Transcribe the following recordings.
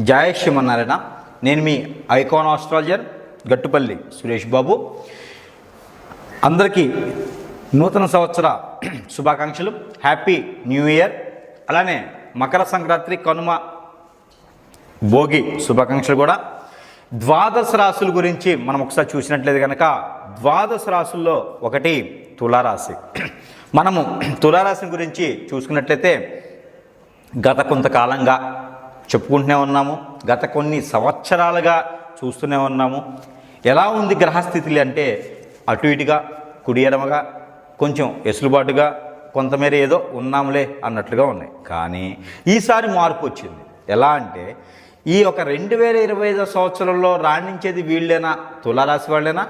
జయ శ్రీమన్నారాయణ నేను మీ icon astrologer Gattupalli Suresh Babu. అందరికీ నూతన సంవత్సర శుభాకాంక్షలు. హ్యాపీ న్యూ ఇయర్ అలానే మకర సంక్రాంతి కనుమ భోగి శుభాకాంక్షలు కూడా. ద్వాదశ రాశుల గురించి మనం ఒకసారి చూసినట్లయితే కనుక ద్వాదశ రాశుల్లో ఒకటి తులారాశి. మనము తులారాశి గురించి చూసుకున్నట్లయితే గత కొంతకాలంగా చెప్పుకుంటూనే ఉన్నాము. గత కొన్ని సంవత్సరాలుగా చూస్తూనే ఉన్నాము. ఎలా ఉంది గ్రహస్థితులు అంటే అటు ఇటుగా కుడి ఎడమగా కొంచెం ఎసులుబాటుగా కొంతమేర ఏదో ఉన్నాములే అన్నట్లుగా ఉన్నాయి. కానీ ఈసారి మార్పు వచ్చింది. ఎలా అంటే ఈ ఒక రెండు వేల ఇరవై ఐదో సంవత్సరంలో రాణించేది వీళ్ళేనా? తులారాశి వాళ్ళేనా?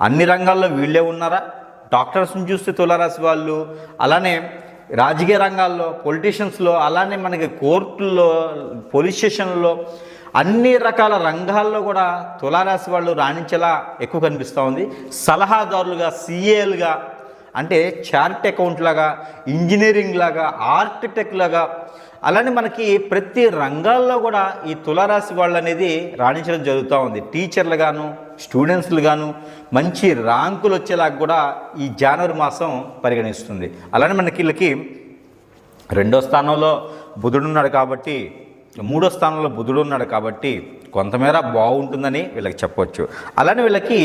అన్ని రంగాల్లో వీళ్ళే ఉన్నారా? డాక్టర్స్ని చూస్తే తులారాశి వాళ్ళు. అలానే రాజకీయ రంగాల్లో పొలిటీషియన్స్లో అలానే మనకి కోర్టుల్లో పోలీస్ స్టేషన్లో అన్ని రకాల రంగాల్లో కూడా తులారాశి వాళ్ళు రాణించేలా ఎక్కువ కనిపిస్తూ ఉంది. సలహాదారులుగా సీఏలుగా అంటే చార్ట్ అకౌంట్ లాగా ఇంజనీరింగ్ లాగా ఆర్కిటెక్ట్ లాగా అలానే మనకి ప్రతి రంగాల్లో కూడా ఈ తులారాశి వాళ్ళు అనేది రాణించడం జరుగుతూ ఉంది. టీచర్లు గాను స్టూడెంట్స్లు గాను మంచి ర్యాంకులు వచ్చేలాగా కూడా ఈ జనవరి మాసం పరిగణిస్తుంది. అలానే మనకి వీళ్ళకి రెండో స్థానంలో బుధుడు ఉన్నాడు కాబట్టి మూడో స్థానంలో బుధుడు ఉన్నాడు కాబట్టి కొంతమేర బాగుంటుందని వీళ్ళకి చెప్పవచ్చు అలానే వీళ్ళకి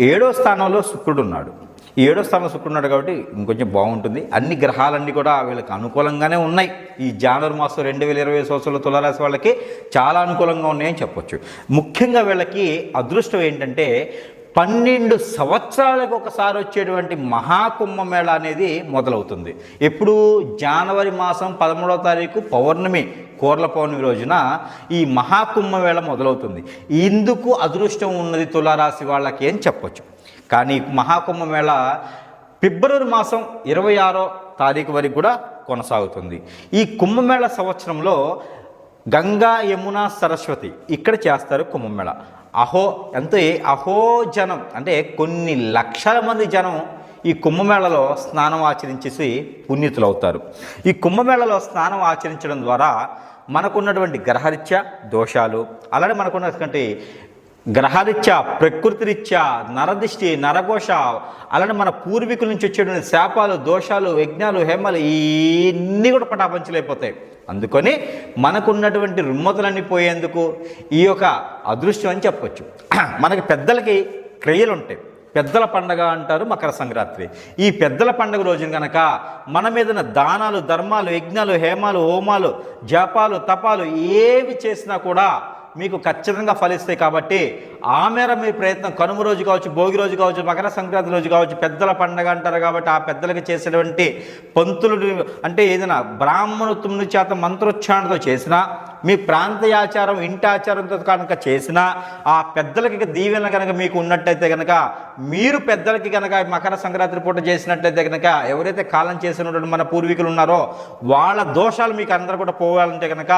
ఏడో స్థానంలో శుక్రుడు ఉన్నాడు. ఈ ఏడో స్థానంలో శుక్రుడు ఉన్నాడు కాబట్టి ఇంకొంచెం బాగుంటుంది. అన్ని గ్రహాలన్నీ కూడా వీళ్ళకి అనుకూలంగానే ఉన్నాయి. ఈ జనవరి మాసం రెండు వేల ఇరవై సంవత్సరంలో తులారాశి వాళ్ళకి చాలా అనుకూలంగా ఉన్నాయని చెప్పొచ్చు. ముఖ్యంగా వీళ్ళకి అదృష్టం ఏంటంటే పన్నెండు సంవత్సరాలకు ఒకసారి వచ్చేటువంటి మహాకుంభమేళ అనేది మొదలవుతుంది. ఎప్పుడు జనవరి మాసం పదమూడవ తారీఖు పౌర్ణమి కోర్ల పౌర్ణమి రోజున ఈ మహాకుంభమేళ మొదలవుతుంది. ఇందుకు అదృష్టం ఉన్నది తులారాశి వాళ్ళకి అని చెప్పొచ్చు. కానీ మహాకుంభమేళ ఫిబ్రవరి మాసం ఇరవై ఆరో తారీఖు వరకు కూడా కొనసాగుతుంది. ఈ కుంభమేళ సంవత్సరంలో గంగా యమున సరస్వతి ఇక్కడ చేస్తారు కుంభమేళ అహో ఎంతో అహో జనం అంటే కొన్ని లక్షల మంది జనం ఈ కుంభమేళలో స్నానం ఆచరించేసి పుణ్యతులు అవుతారు ఈ కుంభమేళలో స్నానం ఆచరించడం ద్వారా మనకున్నటువంటి గ్రహరీత్యా దోషాలు అలానే మనకున్నటువంటి గ్రహరీత్యా ప్రకృతిరీత్యా నరదిష్టి నరఘోష అలానే మన పూర్వీకుల నుంచి వచ్చేటువంటి శాపాలు దోషాలు యజ్ఞాలు హేమలు ఇవన్నీ కూడా పటాపంచలైపోతాయి. అందుకని మనకున్నటువంటి రుమ్మతులన్నీ పోయేందుకు ఈ యొక్క అదృష్టం అని చెప్పొచ్చు. మనకి పెద్దలకి క్రియలు ఉంటాయి పెద్దల పండగ అంటారు మకర సంక్రాంతి. ఈ పెద్దల పండగ రోజున కనుక మన మీదన దానాలు ధర్మాలు యజ్ఞాలు హేమాలు హోమాలు జపాలు తపాలు ఏవి చేసినా కూడా మీకు ఖచ్చితంగా ఫలిస్తాయి కాబట్టి ఆ మేర మీ ప్రయత్నం కనుమ రోజు కావచ్చు భోగి రోజు కావచ్చు మకర సంక్రాంతి రోజు కావచ్చు పెద్దల పండగ అంటారు కాబట్టి ఆ పెద్దలకి చేసినటువంటి పంతులు అంటే ఏదైనా బ్రాహ్మణోత్తముని చేత మంత్రోచ్చారణతో చేసినా మీ ప్రాంతీయ ఆచారం ఇంటి కనుక చేసినా ఆ పెద్దలకి దీవెన కనుక మీకు ఉన్నట్టయితే కనుక మీరు పెద్దలకి కనుక మకర సంక్రాంతి పూట చేసినట్లయితే కనుక ఎవరైతే కాలం చేసినటువంటి మన పూర్వీకులు ఉన్నారో వాళ్ళ దోషాలు మీకు అందరూ కూడా పోవాలంటే కనుక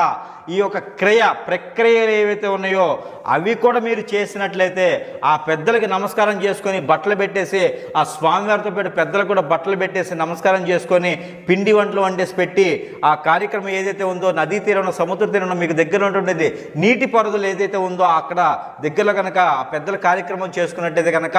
ఈ యొక్క క్రియ ప్రక్రియలు ఏవైతే ఉన్నాయో అవి కూడా మీరు చేసినట్లయితే ఆ పెద్దలకి నమస్కారం చేసుకొని బట్టలు పెట్టేసి ఆ స్వామివారితో పెట్టి పెద్దలకు కూడా బట్టలు పెట్టేసి నమస్కారం చేసుకొని పిండి వంటలు వండేసి పెట్టి ఆ కార్యక్రమం ఏదైతే ఉందో నదీ తీరంలో సముద్ర తీరంలో మీకు దగ్గర ఉంటుండేది. నీటి పరుదలు ఏదైతే ఉందో అక్కడ దగ్గరలో కనుక ఆ పెద్దల కార్యక్రమం చేసుకున్నట్టయితే కనుక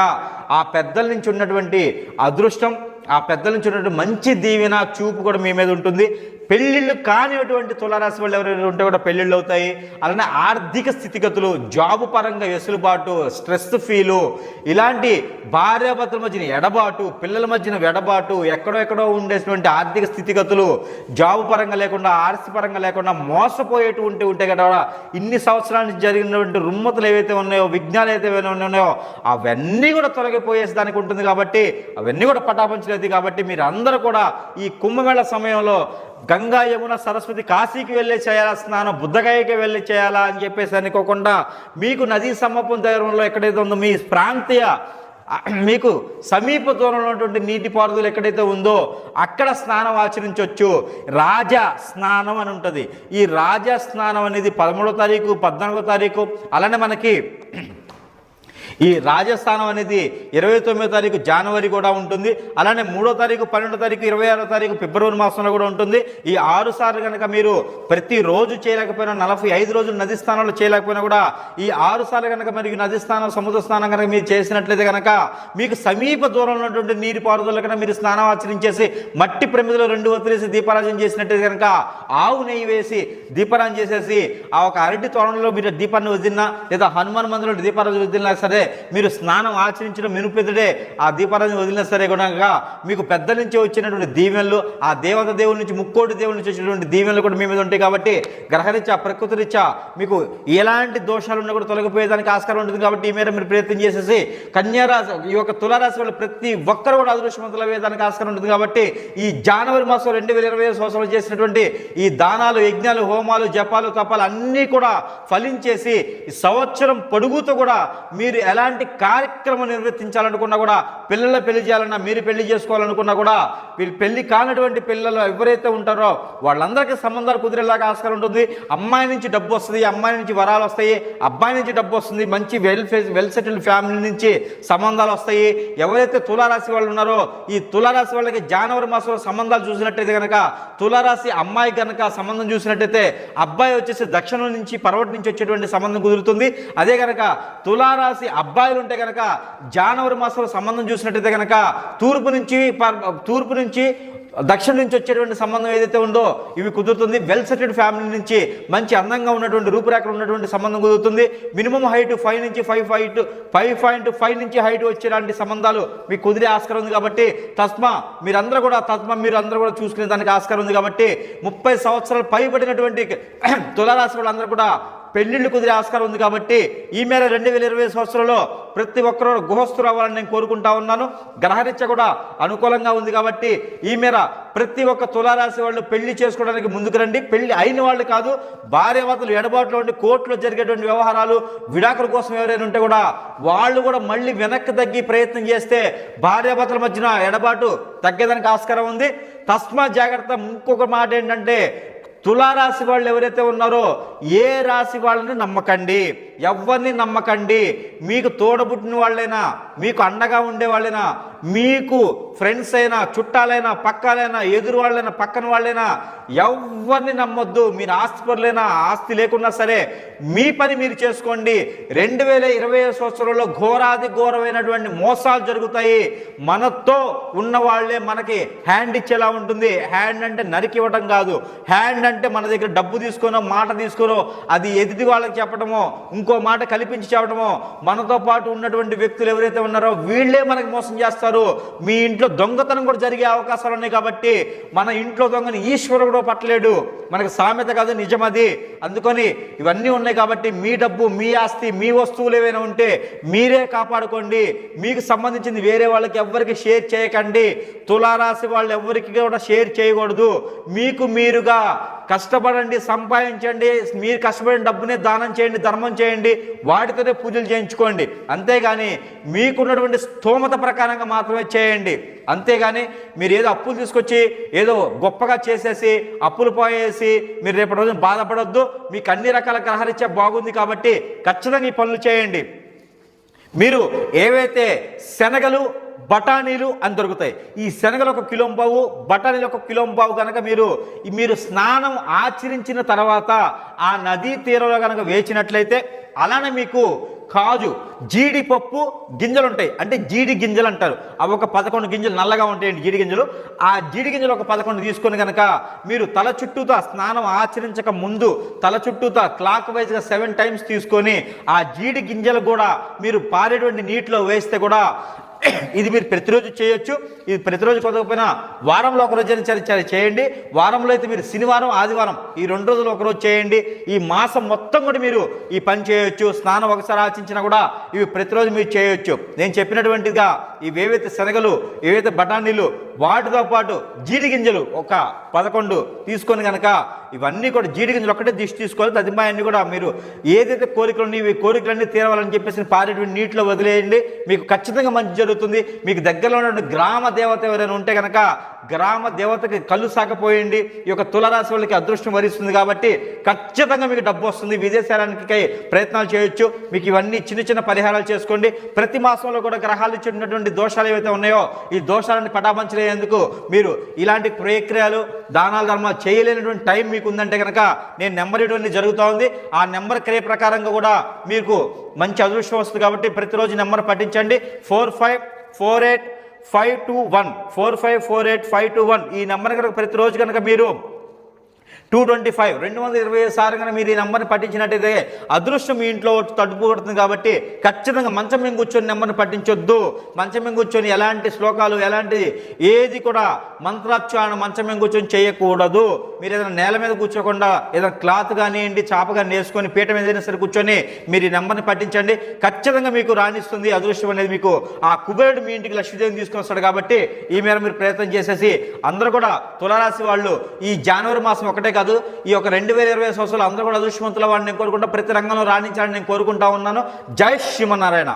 ఆ పెద్దల నుంచి ఉన్నటువంటి అదృష్టం ఆ పెద్దల నుంచి ఉన్నటువంటి మంచి దీవెన చూపు కూడా మీ మీద ఉంటుంది. పెళ్ళిళ్ళు కానిటువంటి తులారాశి వాళ్ళు ఎవరైనా ఉంటే కూడా పెళ్ళిళ్ళు అవుతాయి. అలానే ఆర్థిక స్థితిగతులు జాబు పరంగా వెసులుబాటు స్ట్రెస్ ఫీలు ఇలాంటి భార్యాభర్తల మధ్యన ఎడబాటు పిల్లల మధ్యన ఎడబాటు ఎక్కడో ఎక్కడో ఉండేటువంటి ఆర్థిక స్థితిగతులు జాబు పరంగా లేకుండా ఆర్సి పరంగా లేకుండా మోసపోయేటువంటి ఉంటే కదా ఇన్ని సంవత్సరాల నుంచి జరిగినటువంటి రుమ్మతులు ఏవైతే ఉన్నాయో విజ్ఞానాలు ఏవైతే ఉన్నాయో అవన్నీ కూడా తొలగిపోయేసి దానికి ఉంటుంది కాబట్టి అవన్నీ కూడా పటాపంచలేదు కాబట్టి మీరందరూ కూడా ఈ కుంభమేళ సమయంలో గంగా యమున సరస్వతి కాశీకి వెళ్ళి చేయాలా స్నానం బుద్ధగాయకి వెళ్ళి చేయాలా అని చెప్పేసి అనుకోకుండా మీకు నదీ సమపం దగ్గరలో ఎక్కడైతే ఉందో మీ ప్రాంతీయ మీకు సమీప దూరంలో ఉన్నటువంటి నీటిపారుదల ఎక్కడైతే ఉందో అక్కడ స్నానం ఆచరించవచ్చు రాజ స్నానం అని ఉంటుంది. ఈ రాజ స్నానం అనేది పదమూడో తారీఖు పద్నాలుగో తారీఖు అలానే మనకి ఈ రాజస్థానం అనేది ఇరవై తొమ్మిదో తారీఖు జనవరి కూడా ఉంటుంది. అలానే మూడో తారీఖు పన్నెండో తారీఖు ఇరవై ఆరో తారీఖు ఫిబ్రవరి మాసంలో కూడా ఉంటుంది. ఈ ఆరు సార్లు కనుక మీరు ప్రతిరోజు చేయలేకపోయినా నలభై ఐదు రోజులు నది స్థానంలో చేయలేకపోయినా కూడా ఈ ఆరు సార్లు కనుక మరియు నది స్థానం సముద్ర స్నానం కనుక మీరు చేసినట్లయితే కనుక మీకు సమీప దూరంలో ఉన్నటువంటి నీటి పారుదల కనుక మీరు స్నానం ఆచరించేసి మట్టి ప్రమిదలో రెండు వదిలేసి దీపారాజన చేసినట్లయితే కనుక ఆవు నెయ్యి వేసి దీపారాజన చేసేసి ఆ ఒక అరటి తోరణలో మీరు దీపాన్ని వదిలినా లేదా హనుమాన్ మందిరంలో దీపారాజన వదిలినా సరే మీరు స్నానం ఆచరించడం మెనుపెదుడే ఆ దీపారాధన వదిలినా సరే కూడా మీకు పెద్ద నుంచి వచ్చినటువంటి దీవెనలు ఆ దేవత దేవుడి నుంచి ముక్కోటి దేవుడి నుంచి వచ్చినటువంటి దీవెనలు కూడా మీ మీద ఉంటాయి కాబట్టి గ్రహరీత్యా ప్రకృతి రీత్యా మీకు ఎలాంటి దోషాలు ఉన్నా కూడా తొలగిపోయేదానికి ఆస్కారం ఉంటుంది కాబట్టి ఈ మేర మీరు ప్రయత్నం చేసేసి కన్యారాశి ఈ యొక్క తులారాశి వాళ్ళు ప్రతి ఒక్కరు కూడా అదృష్టవంతులు అయ్యేదానికి ఆస్కారం ఉంటుంది కాబట్టి ఈ జనవరి మాసం రెండు వేల ఇరవై సంవత్సరాలు చేసినటువంటి ఈ దానాలు యజ్ఞాలు హోమాలు జపాలు తపాలు అన్నీ కూడా ఫలించేసి సంవత్సరం పొడుగుతో కూడా మీరు ఎలాంటి కార్యక్రమం నిర్వర్తించాలనుకున్నా కూడా పిల్లల పెళ్ళి చేయాలన్నా మీరు పెళ్ళి చేసుకోవాలనుకున్నా కూడా పెళ్ళి కానటువంటి పిల్లలు ఎవరైతే ఉంటారో వాళ్ళందరికీ సంబంధాలు కుదిరేలాగా ఆస్కారం ఉంటుంది. అమ్మాయి నుంచి డబ్బు వస్తుంది అమ్మాయి నుంచి వరాలు వస్తాయి అబ్బాయి నుంచి డబ్బు వస్తుంది మంచి well face well settled family నుంచి సంబంధాలు వస్తాయి. ఎవరైతే తులారాశి వాళ్ళు ఉన్నారో ఈ తులారాశి వాళ్ళకి జనవరి మాసంలో సంబంధాలు చూసినట్టయితే కనుక తులారాశి అమ్మాయి కనుక సంబంధం చూసినట్టయితే అబ్బాయి వచ్చేసి దక్షిణం నుంచి పర్వటి నుంచి వచ్చేటువంటి సంబంధం కుదురుతుంది. అదే కనుక తులారాశి అబ్బాయిలు ఉంటే కనుక జనవరి మాసంలో సంబంధం చూసినట్టయితే కనుక తూర్పు నుంచి పర్- తూర్పు నుంచి దక్షిణ నుంచి వచ్చేటువంటి సంబంధం ఏదైతే ఉందో ఇవి కుదురుతుంది. వెల్ సెటెడ్ ఫ్యామిలీ నుంచి మంచి అందంగా ఉన్నటువంటి రూపురేఖలు ఉన్నటువంటి సంబంధం కుదురుతుంది. మినిమం హైట్ ఫైవ్ నుంచి five feet five point five నుంచి హైట్ వచ్చేలాంటి సంబంధాలు మీకు కుదిరే ఆస్కారం ఉంది కాబట్టి తస్మా మీరందరూ కూడా తస్మా మీరు అందరూ కూడా చూసుకునే దానికి ఆస్కారం ఉంది కాబట్టి ముప్పై సంవత్సరాలు పైబడినటువంటి తులారాశి వాళ్ళందరూ కూడా పెళ్ళిళ్ళు కుదిరే ఆస్కారం ఉంది కాబట్టి ఈ మేర రెండు వేల ఇరవై సంవత్సరంలో ప్రతి ఒక్కరూ గృహస్థులు అవ్వాలని నేను కోరుకుంటా ఉన్నాను. గ్రహరీత్య కూడా అనుకూలంగా ఉంది కాబట్టి ఈ మేర ప్రతి ఒక్క తులారాశి వాళ్ళు పెళ్ళి చేసుకోవడానికి ముందుకు రండి. పెళ్ళి అయిన వాళ్ళు కాదు భార్యవతలు ఎడబాటులో ఉండి కోర్టులో జరిగేటువంటి వ్యవహారాలు విడాకుల కోసం ఎవరైనా ఉంటే కూడా వాళ్ళు కూడా మళ్ళీ వెనక్కి తగ్గి ప్రయత్నం చేస్తే భార్యాభర్తల మధ్యన ఎడబాటు తగ్గేదానికి ఆస్కారం ఉంది. తస్మా జాగ్రత్త. ఇంకొక మాట ఏంటంటే తులారాశి వాళ్ళు ఎవరైతే ఉన్నారో ఏ రాశి వాళ్ళని నమ్మకండి? ఎవరిని నమ్మకండి? మీకు తోడబుట్టిన వాళ్ళైనా మీకు అండగా ఉండే వాళ్ళైనా మీకు ఫ్రెండ్స్ అయినా చుట్టాలైనా పక్కాలైనా ఎదురు వాళ్ళైనా పక్కన వాళ్ళైనా ఎవరిని నమ్మొద్దు. మీరు ఆస్తిపరులైనా ఆస్తి లేకున్నా సరే మీ పని మీరు చేసుకోండి. రెండు వేల ఇరవై సంవత్సరంలో ఘోరాది ఘోరమైనటువంటి మోసాలు జరుగుతాయి. మనతో ఉన్న వాళ్ళే మనకి హ్యాండ్ ఇచ్చేలా ఉంటుంది. హ్యాండ్ అంటే నరికి ఇవ్వడం కాదు. హ్యాండ్ అంటే మన దగ్గర డబ్బు తీసుకునో మాట తీసుకునో అది ఎదుటి వాళ్ళకి చెప్పడమో ఇంకో మాట కల్పించి చెప్పడమో మనతో పాటు ఉన్నటువంటి వ్యక్తులు ఎవరైతే ఉన్నారో వీళ్ళే మనకి మోసం చేస్తారు. మీ ఇంట్లో దొంగతనం కూడా జరిగే అవకాశాలు ఉన్నాయి కాబట్టి మన ఇంట్లో దొంగని ఈశ్వరుడు కూడా పట్టలేడు. మనకు సామెత కాదు నిజం అది అందుకని ఇవన్నీ ఉన్నాయి కాబట్టి మీ డబ్బు మీ ఆస్తి మీ వస్తువులు ఏవైనా ఉంటే మీరే కాపాడుకోండి. మీకు సంబంధించింది వేరే వాళ్ళకి ఎవ్వరికి షేర్ చేయకండి. తులారాశి వాళ్ళు ఎవరికి కూడా షేర్ చేయకూడదు. మీకు మీరుగా కష్టపడండి సంపాదించండి మీరు కష్టపడిన డబ్బునే దానం చేయండి ధర్మం చేయండి వాటితోనే పూజలు చేయించుకోండి. అంతేగాని మీకున్నటువంటి స్తోమత ప్రకారంగా మాత్రమే చేయండి. అంతేగాని మీరు ఏదో అప్పులు తీసుకొచ్చి ఏదో గొప్పగా చేసేసి అప్పులు పోయేసి మీరు రేపటి రోజున బాధపడొద్దు. మీకు అన్ని రకాల గ్రహరీత్యా బాగుంది కాబట్టి ఖచ్చితంగా ఈ పనులు చేయండి. మీరు ఏవైతే శనగలు బఠానీలు అని దొరుకుతాయి. ఈ శనగలు ఒక కిలోంబావు బఠానీలు ఒక కిలోంబావు కనుక మీరు మీరు స్నానం ఆచరించిన తర్వాత ఆ నదీ తీరంలో కనుక వేచినట్లయితే అలానే మీకు కాజు జీడిపప్పు గింజలు ఉంటాయి అంటే జీడి గింజలు అంటారు. అవి ఒక పదకొండు గింజలు నల్లగా ఉంటాయండి జీడి గింజలు. ఆ జీడి గింజలు ఒక పదకొండు తీసుకొని కనుక మీరు తల చుట్టూతో స్నానం ఆచరించక ముందు తల చుట్టూతో క్లాక్ వైజ్గా సెవెన్ టైమ్స్ తీసుకొని ఆ జీడి గింజలు కూడా మీరు పారేటువంటి నీటిలో వేస్తే కూడా ఇది మీరు ప్రతిరోజు చేయొచ్చు. ఇది ప్రతిరోజు కొదకపోయినా వారంలో ఒకరోజు చేయండి. వారంలో అయితే మీరు శనివారం ఆదివారం ఈ రెండు రోజులు ఒక రోజు చేయండి. ఈ మాసం మొత్తం కూడా మీరు ఈ పని చేయొచ్చు. స్నానం ఒకసారి ఆచించినా కూడా ఇవి ప్రతిరోజు మీరు చేయొచ్చు. నేను చెప్పినటువంటిగా ఇవి ఏవైతే శనగలు ఏవైతే బఠానీలు వాటితో పాటు జీడి గింజలు ఒక పదకొండు తీసుకొని కనుక ఇవన్నీ కూడా జీడి గింజలు ఒక్కటే దిష్టి తీసుకోవాలి. తదిమాయన్ని కూడా మీరు ఏదైతే కోరికలు ఉన్నాయో ఈ కోరికలన్నీ తీరవాలని చెప్పేసి పారేటువంటి నీటిలో వదిలేయండి. మీకు ఖచ్చితంగా మంచి జరుగుతుంది. మీకు దగ్గరలో ఉన్న గ్రామ దేవత ఎవరైనా ఉంటే కనుక గ్రామ దేవతకి కళ్ళు సాకపోయండి. ఈ యొక్క తులరాశి వాళ్ళకి అదృష్టం వరిస్తుంది కాబట్టి ఖచ్చితంగా మీకు డబ్బు వస్తుంది. విదేశానికి ప్రయత్నాలు చేయొచ్చు. మీకు ఇవన్నీ చిన్న చిన్న పరిహారాలు చేసుకోండి. ప్రతి మాసంలో కూడా గ్రహాలు ఇచ్చినటువంటి దోషాలు ఏవైతే ఉన్నాయో ఈ దోషాలను పటాపంచలేందుకు మీరు ఇలాంటి ప్రక్రియలు దానాలు ధర్మాలు చేయలేనటువంటి టైం మీకు ఉందంటే కనుక నేను నెంబర్ ఇటువంటి జరుగుతూ ఉంది. ఆ నెంబర్ క్రియ ప్రకారంగా కూడా మీకు మంచి అదృష్టం వస్తుంది కాబట్టి ప్రతిరోజు నెంబర్ పఠించండి. Four five four eight five two one four five four eight five two one ఈ నెంబర్ కనుక ప్రతిరోజు కనుక మీరు టూ ట్వంటీ ఫైవ్ రెండు వందల ఇరవై ఐదు సార్లు కనుక మీరు ఈ నెంబర్ని పట్టించినట్టయితే అదృష్టం మీ ఇంట్లో తడుపు కాబట్టి ఖచ్చితంగా మంచం మీద కూర్చొని నెంబర్ని పట్టించొద్దు. మంచం మీద కూర్చొని ఎలాంటి శ్లోకాలు ఎలాంటి ఏది కూడా మంత్రాక్షాలను మంచం మీద కూర్చొని చేయకూడదు. మీరు ఏదైనా నేల మీద కూర్చోకుండా ఏదైనా క్లాత్ కానివ్వండి చాప కానీ వేసుకొని పీట మీద అయినా సరే కూర్చొని మీరు ఈ నెంబర్ని పట్టించండి. ఖచ్చితంగా మీకు రాణిస్తుంది అదృష్టం అనేది మీకు. ఆ కుబేరుడు మీ ఇంటికి లక్ష్మీదేవిని తీసుకొని వస్తాడు కాబట్టి ఈ మేర మీరు ప్రయత్నం చేసేసి అందరూ కూడా తులరాశి వాళ్ళు ఈ జనవరి మాసం ఒకటే కాదు. ఈ యొక్క రెండు వేల ఇరవై సంవత్సరాలు అందరూ కూడా అదృష్టవంతుల వాడిని నేను కోరుకుంటా ప్రతి రంగంలో రాణించాలని నేను కోరుకుంటా ఉన్నాను. జై శ్రీమన్నారాయణ.